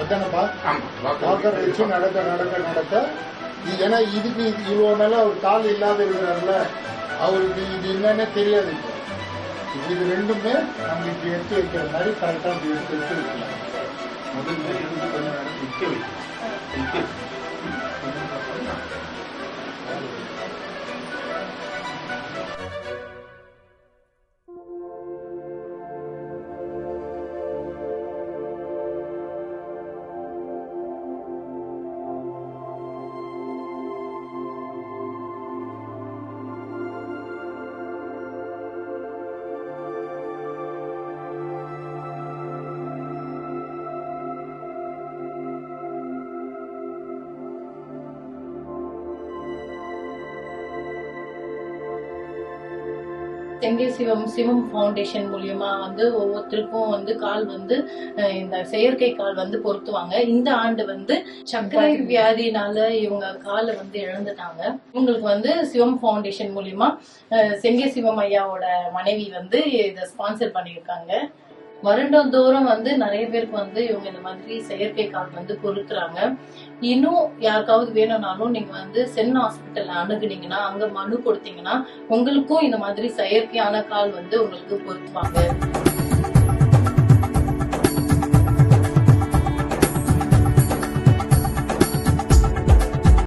அதானப்பா Walker வச்சு நடக்க நடக்க நடக்க. ஏன்னா இதுக்கு இது- இவ்வளவு நாளா அவர் கால் இல்லாத இருக்கிறார்ல அவருக்கு இது என்னன்னே தெரியாது இது ரெண்டுமே நம்ம இப்படி எடுத்து வைக்கிற மாதிரி கரெக்டா இப்படி எடுத்து வச்சு வைக்கலாம் முதல்ல இருந்து கொஞ்ச செங்கை சிவம் சிவம் ஃபவுண்டேஷன் மூலியமா வந்து ஒவ்வொருத்தருக்கும் வந்து கால் வந்து இந்த செயற்கை கால் வந்து பொருத்துவாங்க. இந்த ஆண்டு வந்து சர்க்கரை வியாதினால இவங்க காலை வந்து இழந்துட்டாங்க. இவங்களுக்கு வந்து சிவம் ஃபவுண்டேஷன் மூலியமா அஹ், செங்கை சிவம் ஐயாவோட மனைவி வந்து இதை ஸ்பான்சர் பண்ணியிருக்காங்க. வருடந்தோறும் வந்து நிறைய பேருக்கு வந்து இவங்க இந்த மாதிரி செயற்கை கால் வந்து பொருத்துறாங்க இன்னும் யாருக்காவது வேணும்னாலும் நீங்க வந்து சென் ஹாஸ்பிட்டல் அணுகுனீங்கன்னா அங்க மனு கொடுத்தீங்கன்னா உங்களுக்கும் இந்த மாதிரி செயற்கையான கால் வந்து உங்களுக்கு பொருத்துவாங்க